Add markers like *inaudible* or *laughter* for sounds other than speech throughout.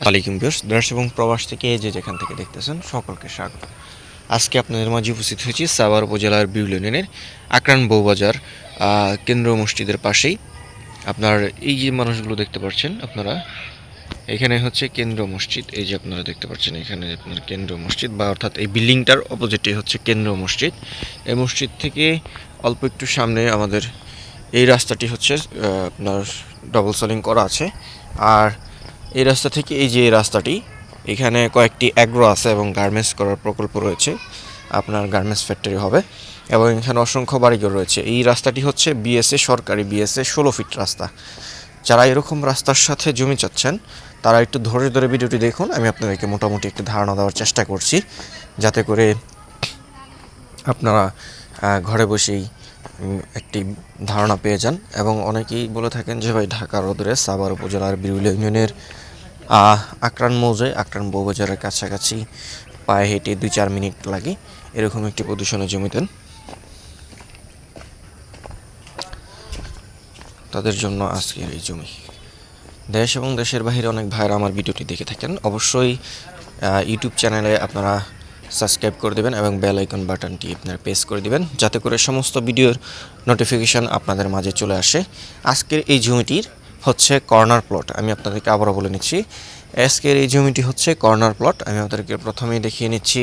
আলাইকুম বিয়র্স দেশ এবং প্রবাস থেকে যে যেখান থেকে দেখতেছেন সকলকে স্বাগত। আজকে আপনাদের মাঝে উপস্থিত হয়েছি সাভার উপজেলার বিউল ইউনিয়নের আকরান বউবাজার আহ, কেন্দ্র মসজিদের পাশেই। আপনার এই যে মানুষগুলো দেখতে পাচ্ছেন আপনারা এখানে হচ্ছে কেন্দ্র মসজিদ। এই যে আপনারা দেখতে পাচ্ছেন এখানে আপনার কেন্দ্র মসজিদ বা অর্থাৎ এই বিল্ডিংটার অপোজিটে হচ্ছে কেন্দ্র মসজিদ। এই মসজিদ থেকে অল্প একটু সামনে আমাদের এই রাস্তাটি হচ্ছে আপনার ডবল সলিং করা আছে। আর এই রাস্তা থেকে এই যে রাস্তাটি, এখানে কয়েকটি অ্যাগ্রো আছে এবং গার্মেন্টস করার প্রকল্প রয়েছে। আপনার গার্মেন্টস ফ্যাক্টরি হবে এবং এখানে অসংখ্য বাড়িঘর রয়েছে। এই রাস্তাটি হচ্ছে বিএসএ সরকারি বিএসএ ষোলো ফিট রাস্তা। যারা এরকম রাস্তার সাথে জমি চাচ্ছেন, তারা একটু ধরে ধরে ভিডিওটি দেখুন। আমি আপনাদেরকে মোটামুটি একটু ধারণা দেওয়ার চেষ্টা করছি, যাতে করে আপনারা ঘরে বসেই একটি ধারণা পেয়ে যান এবং অনেকেই বলে থাকেন যে ভাই ঢাকার অদূরে সাভার উপজেলার বিরুলিয়া ইউনিয়নের আকরান মৌজে আকরান বউবাজারের কাছাকাছি পায়ে হেঁটে দুই চার মিনিট লাগে। এরকম একটি প্রদূষণের জমিতেন। তাদের জন্য আজকের এই জমি। দেশ এবং দেশের বাইরে অনেক ভাইরা আমার ভিডিওটি দেখে থাকেন। অবশ্যই ইউটিউব চ্যানেলে আপনারা সাবস্ক্রাইব করে দেবেন এবং বেল আইকন বাটনটি আপনারা প্রেস করে দেবেন যাতে করে সমস্ত ভিডিওর নোটিফিকেশান আপনাদের মাঝে চলে আসে। আজকের এই জমিটির হচ্ছে কর্নার প্লট, আমি আপনাদেরকে আবারও বলে নিচ্ছি। আজকের এই জমিটি হচ্ছে কর্নার প্লট, আমি আপনাদেরকে প্রথমেই দেখিয়ে নিচ্ছি।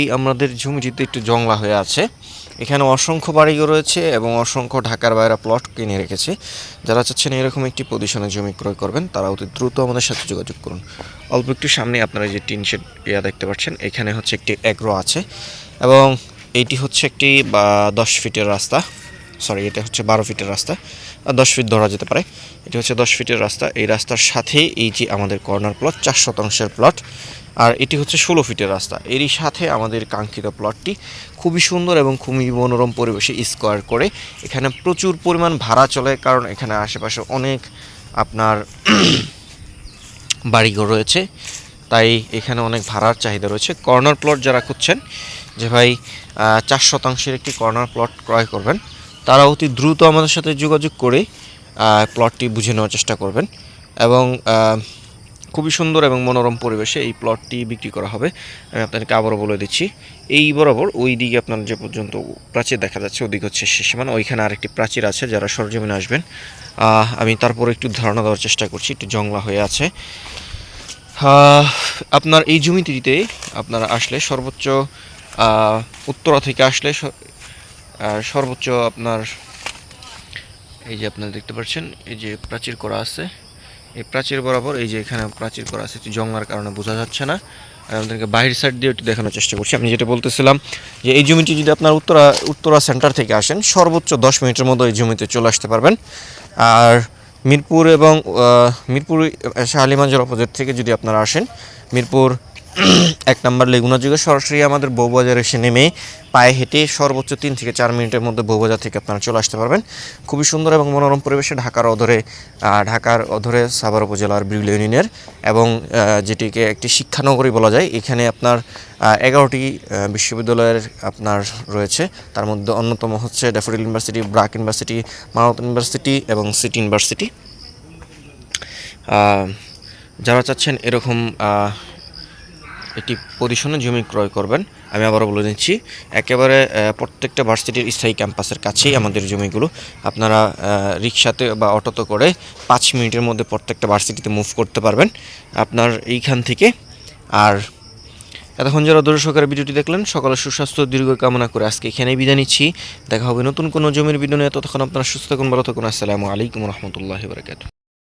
এই আমাদের জমিটিতে একটু জংলা হয়ে আছে। এখানে অসংখ্য বাড়িও রয়েছে এবং অসংখ্য ঢাকার বাইরে প্লট কিনে রেখেছে। যারা চাচ্ছেন এরকম একটি পজিশনে জমি ক্রয় করবেন, তারা অতি দ্রুত আমাদের সাথে যোগাযোগ করুন। অল্প একটু সামনে আপনারা যে টিন শেড ইয়া দেখতে পাচ্ছেন, এখানে হচ্ছে একটি অ্যাগ্রো আছে এবং এইটি হচ্ছে একটি দশ ফিটের রাস্তা। সরি এটা হচ্ছে বারো ফিটের রাস্তা। দশ ফিট ধরা যেতে পারে। এটি হচ্ছে দশ ফিটের রাস্তা। এই রাস্তার সাথে এই যে আমাদের কর্নার প্লট চার শতাংশের প্লট আর এটি হচ্ছে ষোলো ফিটের রাস্তা। এরই সাথে আমাদের কাঙ্ক্ষিত প্লটটি খুবই সুন্দর এবং খুবই মনোরম পরিবেশে স্কোয়ার করে। এখানে প্রচুর পরিমাণ ভাড়া চলে কারণ এখানে আশেপাশে অনেক আপনার বাড়িঘর রয়েছে। তাই এখানে অনেক ভাড়ার চাহিদা রয়েছে। কর্নার প্লট যারা খুঁজছেন, যে ভাই চার শতাংশের একটি কর্নার প্লট ক্রয় করবেন, তারা অতি দ্রুত আমাদের সাথে যোগাযোগ করে প্লটটি বুঝে নেওয়ার চেষ্টা করবেন। এবং খুবই সুন্দর এবং মনোরম পরিবেশে এই প্লটটি বিক্রি করা হবে। আমি আপনাদেরকে আবারও বলে দিচ্ছি, এই বরাবর ওই দিকে আপনার যে পর্যন্ত প্রাচীর দেখা যাচ্ছে, ওদিকে হচ্ছে শেষ সীমানা। ওইখানে আরেকটি প্রাচীর আছে, যারা সরজমিনে আসবেন। আমি তারপর একটু ধারণা দেওয়ার চেষ্টা করছি, একটু জংলা হয়ে আছে। আপনার এই জমিটিতে আপনারা আসলে সর্বোচ্চ উত্তরা থেকে আসলে সর্বোচ্চ আপনার, এই যে আপনারা দেখতে পাচ্ছেন, এই যে প্রাচীর করা আছে। এই প্রাচীর বরাবর, এই যে এখানে প্রাচীর করা আছে, একটু জংলার কারণে বোঝা যাচ্ছে না। আর আমাদেরকে বাহির সাইড দিয়ে একটু দেখানোর চেষ্টা করছি। আমি যেটা বলতেছিলাম যে এই জমিটি যদি আপনার উত্তরা উত্তরা সেন্টার থেকে আসেন, সর্বোচ্চ দশ মিনিটের মধ্যে এই জমিতে চলে আসতে পারবেন। আর মিরপুর এবং মিরপুর মিরপুর শাহালিমাঞ্জের অপোজিট থেকে যদি আপনারা আসেন, মিরপুর *clears throat* এক নম্বর লেগুনা যুগে সরাসরি আমাদের বউবাজার এসে নেমে পায়ে হেঁটে সর্বোচ্চ তিন থেকে চার মিনিটের মধ্যে বউবাজার থেকে আপনারা চলে আসতে পারবেন। খুবই সুন্দর এবং মনোরম পরিবেশে ঢাকার অধরে ঢাকার অধরে সাভার উপজেলার বিউল ইউনিয়নের এবং যেটিকে একটি শিক্ষানগরী বলা যায়। এখানে আপনার এগারোটি বিশ্ববিদ্যালয়ের আপনার রয়েছে। তার মধ্যে অন্যতম হচ্ছে ড্যাফোডিল ইউনিভার্সিটি, ব্রাক ইউনিভার্সিটি মানত ইউনিভার্সিটি এবং সিটি ইউনিভার্সিটি। যারা চাচ্ছেন এরকম একটি পজিশনে জমি ক্রয় করবেন। আমি আবারও বলে দিচ্ছি, একেবারে প্রত্যেকটা ভার্সিটির স্থায়ী ক্যাম্পাসের কাছেই আমাদের জমিগুলো। আপনারা রিক্সাতে বা অটোতে করে পাঁচ মিনিটের মধ্যে প্রত্যেকটা ভার্সিটিতে মুভ করতে পারবেন। আপনার এইখান থেকে, আর এতক্ষণ যারা দর্শকের ভিডিওটি দেখলেন, সকলের সুস্বাস্থ্য, দীর্ঘ কামনা করে আজকে এখানেই বিদায় নিচ্ছি। দেখা হবে নতুন কোনো জমির নিয়ে। ততক্ষণ আপনারা সুস্থ থাকুন, ভালো থাকুন। আসসালামু আলাইকুম রহমতুল্লাহ বারকাত